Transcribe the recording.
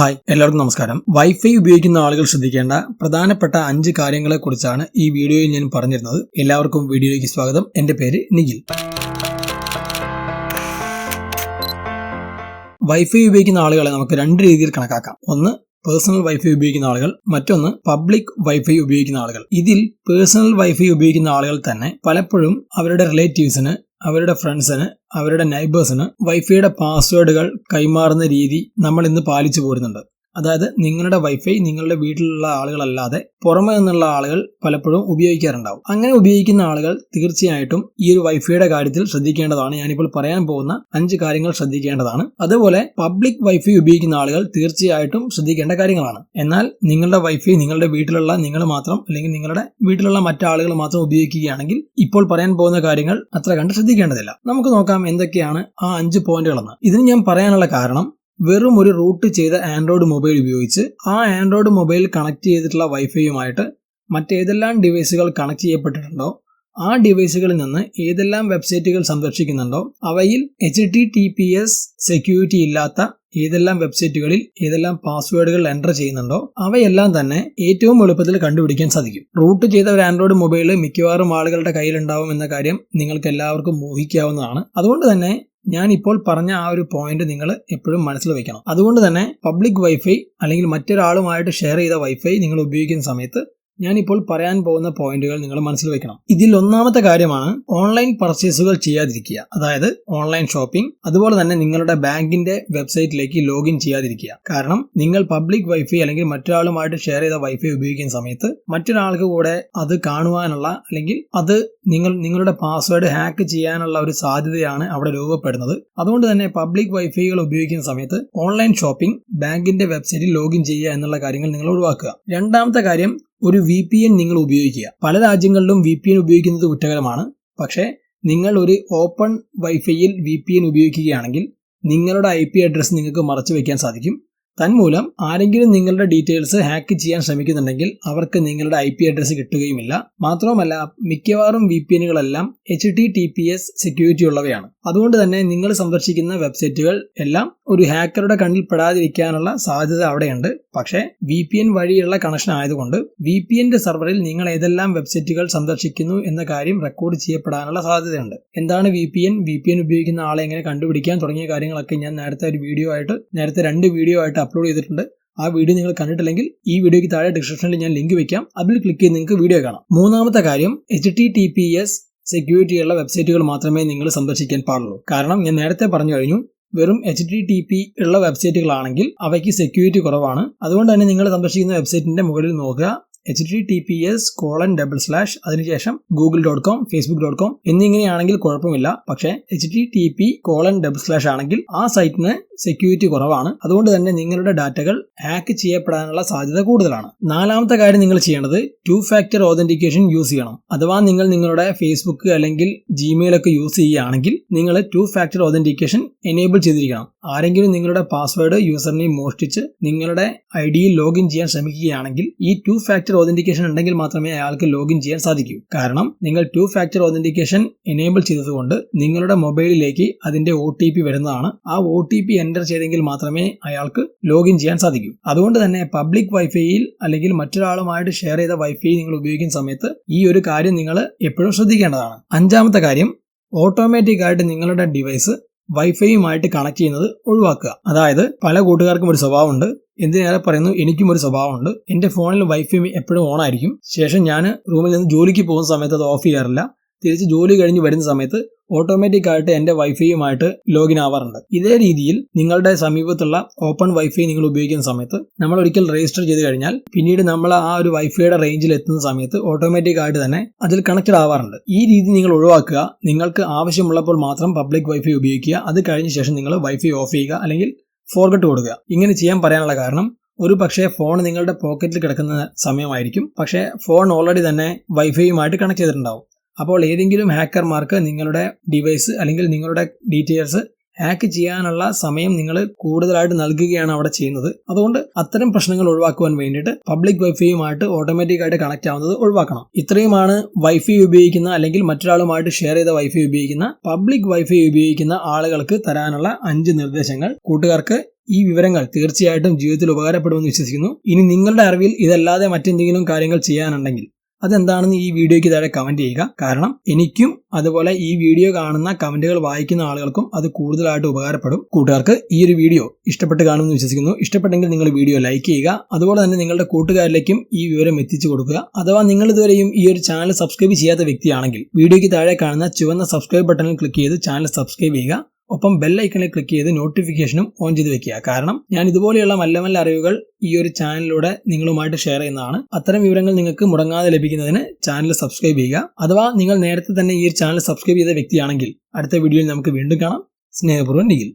Hi എല്ലാവർക്കും നമസ്കാരം. Wifi ഉപയോഗിക്കുന്ന ആളുകൾ ശ്രദ്ധിക്കേണ്ട പ്രധാനപ്പെട്ട അഞ്ച് കാര്യങ്ങളെ കുറിച്ചാണ് ഈ വീഡിയോയിൽ ഞാൻ പറഞ്ഞിരുന്നത്. എല്ലാവർക്കും വീഡിയോയിലേക്ക് സ്വാഗതം. എന്റെ പേര് നിഖിൽ. വൈഫൈ ഉപയോഗിക്കുന്ന ആളുകളെ നമുക്ക് രണ്ട് രീതിയിൽ കണക്കാക്കാം. ഒന്ന് പേഴ്സണൽ വൈഫൈ ഉപയോഗിക്കുന്ന ആളുകൾ. മറ്റൊന്ന് പബ്ലിക് വൈഫൈ ഉപയോഗിക്കുന്ന ആളുകൾ. ഇതിൽ പേഴ്സണൽ വൈഫൈ ഉപയോഗിക്കുന്ന ആളുകൾ തന്നെ പലപ്പോഴും അവരുടെ റിലേറ്റീവ്സിന് അവരുടെ ഫ്രണ്ട്സിന് അവരുടെ നൈബേഴ്സിന് വൈഫൈയുടെ പാസ്വേഡുകൾ കൈമാറുന്ന രീതി നമ്മൾ ഇന്ന് പാലിച്ചു പോരുന്നുണ്ട്. അതായത് നിങ്ങളുടെ വൈഫൈ നിങ്ങളുടെ വീട്ടിലുള്ള ആളുകളല്ലാതെ പുറമെ നിന്നുള്ള ആളുകൾ പലപ്പോഴും ഉപയോഗിക്കാറുണ്ടാവും. അങ്ങനെ ഉപയോഗിക്കുന്ന ആളുകൾ തീർച്ചയായിട്ടും ഈ ഒരു വൈഫൈയുടെ കാര്യത്തിൽ ശ്രദ്ധിക്കേണ്ടതാണ്. ഞാനിപ്പോൾ പറയാൻ പോകുന്ന അഞ്ച് കാര്യങ്ങൾ ശ്രദ്ധിക്കേണ്ടതാണ്. അതുപോലെ പബ്ലിക് വൈഫൈ ഉപയോഗിക്കുന്ന ആളുകൾ തീർച്ചയായിട്ടും ശ്രദ്ധിക്കേണ്ട കാര്യങ്ങളാണ്. എന്നാൽ നിങ്ങളുടെ വൈഫൈ നിങ്ങളുടെ വീട്ടിലുള്ള നിങ്ങൾ മാത്രം അല്ലെങ്കിൽ നിങ്ങളുടെ വീട്ടിലുള്ള മറ്റാളുകൾ മാത്രം ഉപയോഗിക്കുകയാണെങ്കിൽ ഇപ്പോൾ പറയാൻ പോകുന്ന കാര്യങ്ങൾ അത്ര കണ്ട് ശ്രദ്ധിക്കേണ്ടതില്ല. നമുക്ക് നോക്കാം എന്തൊക്കെയാണ് ആ അഞ്ച് പോയിന്റുകളെന്ന് ഇതിന് ഞാൻ പറയാനുള്ള കാരണം വെറും ഒരു റൂട്ട് ചെയ്ത ആൻഡ്രോയിഡ് മൊബൈൽ ഉപയോഗിച്ച് ആ ആൻഡ്രോയിഡ് മൊബൈൽ കണക്ട് ചെയ്തിട്ടുള്ള വൈഫൈയുമായിട്ട് മറ്റേതെല്ലാം ഡിവൈസുകൾ കണക്ട് ചെയ്യപ്പെട്ടിട്ടുണ്ടോ? ആ ഡിവൈസുകളിൽ നിന്ന് ഏതെല്ലാം വെബ്സൈറ്റുകൾ സന്ദർശിക്കുന്നുണ്ടോ അവയിൽ H T T P S security ഇല്ലാത്ത ഏതെല്ലാം വെബ്സൈറ്റുകളിൽ ഏതെല്ലാം പാസ്വേഡുകൾ എന്റർ ചെയ്യുന്നുണ്ടോ? അവയെല്ലാം തന്നെ ഏറ്റവും എളുപ്പത്തിൽ കണ്ടുപിടിക്കാൻ സാധിക്കും. റൂട്ട് ചെയ്ത ഒരു ആൻഡ്രോയിഡ് മൊബൈൽ മിക്കവാറും ആളുകളുടെ കയ്യിലുണ്ടാവും എന്ന കാര്യം നിങ്ങൾക്ക് എല്ലാവർക്കും ഊഹിക്കാവുന്നതാണ്. അതുകൊണ്ട് തന്നെ ഞാൻ ഇപ്പോൾ പറഞ്ഞ ആ ഒരു പോയിന്റ് നിങ്ങൾ എപ്പോഴും മനസ്സിൽ വെക്കണം. അതുകൊണ്ട് തന്നെ പബ്ലിക് വൈഫൈ അല്ലെങ്കിൽ മറ്റൊരാളുമായിട്ട് ഷെയർ ചെയ്ത വൈഫൈ നിങ്ങൾ ഉപയോഗിക്കുന്ന സമയത്ത് ഞാനിപ്പോൾ പറയാൻ പോകുന്ന പോയിന്റുകൾ നിങ്ങൾ മനസ്സിൽ വെക്കണം. ഇതിൽ ഒന്നാമത്തെ കാര്യമാണ് ഓൺലൈൻ പർച്ചേസുകൾ ചെയ്യാതിരിക്കുക. അതായത് ഓൺലൈൻ ഷോപ്പിംഗ് അതുപോലെ തന്നെ നിങ്ങളുടെ ബാങ്കിന്റെ വെബ്സൈറ്റിലേക്ക് ലോഗിൻ ചെയ്യാതിരിക്കുക. കാരണം നിങ്ങൾ പബ്ലിക് വൈഫൈ അല്ലെങ്കിൽ മറ്റൊരാളുമായിട്ട് ഷെയർ ചെയ്ത വൈഫൈ ഉപയോഗിക്കുന്ന സമയത്ത് മറ്റൊരാൾക്ക് കൂടെ അത് കാണുവാനുള്ള അല്ലെങ്കിൽ അത് നിങ്ങൾ നിങ്ങളുടെ പാസ്വേഡ് ഹാക്ക് ചെയ്യാനുള്ള ഒരു സാധ്യതയാണ് അവിടെ രൂപപ്പെടുന്നത്. അതുകൊണ്ട് തന്നെ പബ്ലിക് വൈഫൈകൾ ഉപയോഗിക്കുന്ന സമയത്ത് ഓൺലൈൻ ഷോപ്പിംഗ് ബാങ്കിന്റെ വെബ്സൈറ്റിൽ ലോഗിൻ ചെയ്യുക എന്നുള്ള കാര്യങ്ങൾ നിങ്ങൾ ഒഴിവാക്കുക. രണ്ടാമത്തെ കാര്യം ഒരു വി പി എൻ നിങ്ങൾ ഉപയോഗിക്കുക. പല രാജ്യങ്ങളിലും വി പി എൻ ഉപയോഗിക്കുന്നത് കുറ്റകരമാണ്. പക്ഷേ നിങ്ങൾ ഒരു ഓപ്പൺ വൈഫൈയിൽ വി പി എൻ ഉപയോഗിക്കുകയാണെങ്കിൽ നിങ്ങളുടെ ഐ പി അഡ്രസ്സ് നിങ്ങൾക്ക് മറച്ചു വയ്ക്കാൻ സാധിക്കും. തന്മൂലം ആരെങ്കിലും നിങ്ങളുടെ ഡീറ്റെയിൽസ് ഹാക്ക് ചെയ്യാൻ ശ്രമിക്കുന്നുണ്ടെങ്കിൽ അവർക്ക് നിങ്ങളുടെ ഐ പി അഡ്രസ്സ് കിട്ടുകയുമില്ല. മാത്രവുമല്ല മിക്കവാറും V P എനുകളെല്ലാം H T T P S security ഉള്ളവയാണ്. അതുകൊണ്ട് തന്നെ നിങ്ങൾ സന്ദർശിക്കുന്ന വെബ്സൈറ്റുകൾ എല്ലാം ഒരു ഹാക്കറുടെ കണ്ണിൽ പെടാതിരിക്കാനുള്ള സാധ്യത അവിടെയുണ്ട്. പക്ഷേ വി പി എൻ വഴിയുള്ള കണക്ഷൻ ആയതുകൊണ്ട് വി പി എന്റെ സെർവറിൽ നിങ്ങൾ ഏതെല്ലാം വെബ്സൈറ്റുകൾ സന്ദർശിക്കുന്നു എന്ന കാര്യം റെക്കോർഡ് ചെയ്യപ്പെടാനുള്ള സാധ്യതയുണ്ട്. എന്താണ് V P N V P N ഉപയോഗിക്കുന്ന ആളെ എങ്ങനെ കണ്ടുപിടിക്കാൻ തുടങ്ങിയ കാര്യങ്ങളൊക്കെ ഞാൻ നേരത്തെ ഒരു വീഡിയോ ആയിട്ട് നേരത്തെ രണ്ട് വീഡിയോ ആയിട്ട് അപ്ലോഡ് ചെയ്തിട്ടുണ്ട്. ആ വീഡിയോ നിങ്ങൾ കണ്ടിട്ടില്ലെങ്കിൽ ഈ വീഡിയോയ്ക്ക് താഴെ ഡിസ്ക്രിപ്ഷനിൽ ഞാൻ ലിങ്ക് വെക്കാം. അതിൽ ക്ലിക്ക് ചെയ്ത് നിങ്ങൾക്ക് വീഡിയോ കാണാം. മൂന്നാമത്തെ കാര്യം H T T P S സെക്യൂരിറ്റിയുള്ള വെബ്സൈറ്റുകൾ മാത്രമേ നിങ്ങൾ സന്ദർശിക്കാൻ പാടുള്ളൂ. കാരണം ഞാൻ നേരത്തെ പറഞ്ഞു കഴിഞ്ഞു വെറും എച്ച് ടി ടി പി ഉള്ള വെബ്സൈറ്റുകളാണെങ്കിൽ അവയ്ക്ക് സെക്യൂരിറ്റി കുറവാണ്. അതുകൊണ്ട് തന്നെ നിങ്ങൾ സന്ദർശിക്കുന്ന വെബ്സൈറ്റിന്റെ മുകളിൽ നോക്കുക. H T T P S colon double slash അതിനുശേഷം Google dot com Facebook dot com എന്നിങ്ങനെയാണെങ്കിൽ കുഴപ്പമില്ല. പക്ഷേ H T T P colon double slash ആണെങ്കിൽ ആ സൈറ്റിന് സെക്യൂരിറ്റി കുറവാണ്. അതുകൊണ്ട് തന്നെ നിങ്ങളുടെ ഡാറ്റകൾ ഹാക്ക് ചെയ്യപ്പെടാനുള്ള സാധ്യത കൂടുതലാണ്. നാലാമത്തെ കാര്യം നിങ്ങൾ ചെയ്യേണ്ടത് ടു ഫാക്ടർ ഓതന്റിക്കേഷൻ യൂസ് ചെയ്യണം. അഥവാ നിങ്ങൾ നിങ്ങളുടെ ഫേസ്ബുക്ക് അല്ലെങ്കിൽ ജിമെയിൽ ഒക്കെ യൂസ് ചെയ്യുകയാണെങ്കിൽ നിങ്ങൾ ടു ഫാക്ടർ ഓതന്റിക്കേഷൻ എനേബിൾ ചെയ്തിരിക്കണം. ആരെങ്കിലും നിങ്ങളുടെ പാസ്വേഡ് യൂസറിനെ മോഷ്ടിച്ച് നിങ്ങളുടെ ഐ ഡിയിൽ ലോഗിൻ ചെയ്യാൻ ശ്രമിക്കുകയാണെങ്കിൽ ഈ ടു ഫാക്ടർ ഓതന്റിക്കേഷൻ ഉണ്ടെങ്കിൽ മാത്രമേ അയാൾക്ക് ലോഗിൻ ചെയ്യാൻ സാധിക്കൂ. കാരണം നിങ്ങൾ ടു ഫാക്ടർ ഓതന്റിക്കേഷൻ എനേബിൾ ചെയ്തതുകൊണ്ട് നിങ്ങളുടെ മൊബൈലിലേക്ക് അതിന്റെ ഒ ടി പി വരുന്നതാണ്. ആ ഒ ടി പി എന്റർ ചെയ്തെങ്കിൽ മാത്രമേ അയാൾക്ക് ലോഗിൻ ചെയ്യാൻ സാധിക്കൂ. അതുകൊണ്ട് തന്നെ പബ്ലിക് വൈഫൈയിൽ അല്ലെങ്കിൽ മറ്റൊരാളുമായിട്ട് ഷെയർ ചെയ്ത വൈഫൈ നിങ്ങൾ ഉപയോഗിക്കുന്ന സമയത്ത് ഈ ഒരു കാര്യം നിങ്ങൾ എപ്പോഴും ശ്രദ്ധിക്കേണ്ടതാണ്. അഞ്ചാമത്തെ കാര്യം ഓട്ടോമാറ്റിക് ആയിട്ട് നിങ്ങളുടെ ഡിവൈസ് വൈഫൈയുമായിട്ട് കണക്ട് ചെയ്യുന്നത് ഒഴിവാക്കുക. അതായത് പല കൂട്ടുകാർക്കും ഒരു സ്വഭാവമുണ്ട്. എന്തിനേറെ പറയുന്നു എനിക്കും ഒരു സ്വഭാവമുണ്ട്. എന്റെ ഫോണിൽ വൈഫൈ എപ്പോഴും ഓൺ ആയിരിക്കും. ശേഷം ഞാൻ റൂമിൽ നിന്ന് ജോലിക്ക് പോകുന്ന സമയത്ത് അത് ഓഫ് ചെയ്യാറില്ല. തിരിച്ച് ജോലി കഴിഞ്ഞ് വരുന്ന സമയത്ത് ഓട്ടോമാറ്റിക് ആയിട്ട് എന്റെ വൈഫൈയുമായിട്ട് ലോഗിൻ ആവാറുണ്ട്. ഇതേ രീതിയിൽ നിങ്ങളുടെ സമീപത്തുള്ള ഓപ്പൺ വൈഫൈ നിങ്ങൾ ഉപയോഗിക്കുന്ന സമയത്ത് നമ്മൾ ഒരിക്കൽ രജിസ്റ്റർ ചെയ്ത് കഴിഞ്ഞാൽ പിന്നീട് നമ്മൾ ആ ഒരു വൈഫൈയുടെ റേഞ്ചിൽ എത്തുന്ന സമയത്ത് ഓട്ടോമാറ്റിക് ആയിട്ട് തന്നെ അതിൽ കണക്റ്റഡ് ആവാറുണ്ട്. ഈ രീതി നിങ്ങൾ ഒഴിവാക്കുക. നിങ്ങൾക്ക് ആവശ്യമുള്ളപ്പോൾ മാത്രം പബ്ലിക് വൈഫൈ ഉപയോഗിക്കുക. അത് കഴിഞ്ഞ ശേഷം നിങ്ങൾ വൈഫൈ ഓഫ് ചെയ്യുക അല്ലെങ്കിൽ ഫോർഗട്ട് കൊടുക്കുക. ഇങ്ങനെ ചെയ്യാൻ പറയാനുള്ള കാരണം ഒരു പക്ഷേ ഫോൺ നിങ്ങളുടെ പോക്കറ്റിൽ കിടക്കുന്ന സമയമായിരിക്കും. പക്ഷേ ഫോൺ ഓൾറെഡി തന്നെ വൈഫൈയുമായിട്ട് കണക്ട് ചെയ്തിട്ടുണ്ടാവും. അപ്പോൾ ഏതെങ്കിലും ഹാക്കർമാർക്ക് നിങ്ങളുടെ ഡിവൈസ് അല്ലെങ്കിൽ നിങ്ങളുടെ ഡീറ്റെയിൽസ് ഹാക്ക് ചെയ്യാനുള്ള സമയം നിങ്ങൾ കൂടുതലായിട്ട് നൽകുകയാണ് അവിടെ ചെയ്യുന്നത്. അതുകൊണ്ട് അത്തരം പ്രശ്നങ്ങൾ ഒഴിവാക്കുവാൻ വേണ്ടിയിട്ട് പബ്ലിക് വൈഫൈയുമായിട്ട് ഓട്ടോമാറ്റിക് ആയിട്ട് കണക്ട് ആവുന്നത് ഒഴിവാക്കണം. ഇത്രയുമാണ് വൈഫൈ ഉപയോഗിക്കുന്ന അല്ലെങ്കിൽ മറ്റൊരാളുമായിട്ട് ഷെയർ ചെയ്ത വൈഫൈ ഉപയോഗിക്കുന്ന പബ്ലിക് വൈഫൈ ഉപയോഗിക്കുന്ന ആളുകൾക്ക് തരാനുള്ള അഞ്ച് നിർദ്ദേശങ്ങൾ. കൂട്ടുകാർക്ക് ഈ വിവരങ്ങൾ തീർച്ചയായിട്ടും ജീവിതത്തിൽ ഉപകാരപ്പെടുമെന്ന് വിശ്വസിക്കുന്നു. ഇനി നിങ്ങളുടെ അറിവിൽ ഇതല്ലാതെ മറ്റെന്തെങ്കിലും കാര്യങ്ങൾ ചെയ്യാനുണ്ടെങ്കിൽ അതെന്താണെന്ന് ഈ വീഡിയോയ്ക്ക് താഴെ കമന്റ് ചെയ്യുക. കാരണം എനിക്കും അതുപോലെ ഈ വീഡിയോ കാണുന്ന കമന്റുകൾ വായിക്കുന്ന ആളുകൾക്കും അത് കൂടുതലായിട്ട് ഉപകാരപ്പെടും. കൂട്ടുകാർക്ക് ഈ ഒരു വീഡിയോ ഇഷ്ടപ്പെട്ട് കാണുമെന്ന് വിശ്വസിക്കുന്നു. ഇഷ്ടപ്പെട്ടെങ്കിൽ നിങ്ങൾ വീഡിയോ ലൈക്ക് ചെയ്യുക. അതുപോലെ തന്നെ നിങ്ങളുടെ കൂട്ടുകാരിലേക്കും ഈ വിവരം എത്തിച്ചു കൊടുക്കുക. അഥവാ നിങ്ങൾ ഇതുവരെയും ഈ ഒരു ചാനൽ സബ്സ്ക്രൈബ് ചെയ്യാത്ത വ്യക്തിയാണെങ്കിൽ വീഡിയോയ്ക്ക് താഴെ കാണുന്ന ചുവന്ന സബ്സ്ക്രൈബ് ബട്ടണിൽ ക്ലിക്ക് ചെയ്ത് ചാനൽ സബ്സ്ക്രൈബ് ചെയ്യുക. ഒപ്പം ബെൽ ഐക്കണിൽ ക്ലിക്ക് ചെയ്ത് നോട്ടിഫിക്കേഷനും ഓൺ ചെയ്ത് വെക്കുക. കാരണം ഞാൻ ഇതുപോലെയുള്ള നല്ല നല്ല അറിവുകൾ ഈ ഒരു ചാനലിലൂടെ നിങ്ങളുമായിട്ട് ഷെയർ ചെയ്യുന്നതാണ്. അത്തരം വിവരങ്ങൾ നിങ്ങൾക്ക് മുടങ്ങാതെ ലഭിക്കുന്നതിന് ചാനൽ സബ്സ്ക്രൈബ് ചെയ്യുക. അഥവാ നിങ്ങൾ നേരത്തെ തന്നെ ഈ ചാനൽ സബ്സ്ക്രൈബ് ചെയ്ത വ്യക്തിയാണെങ്കിൽ അടുത്ത വീഡിയോയിൽ നമുക്ക് വീണ്ടും കാണാം. സ്നേഹപൂർവം നിഖിൽ.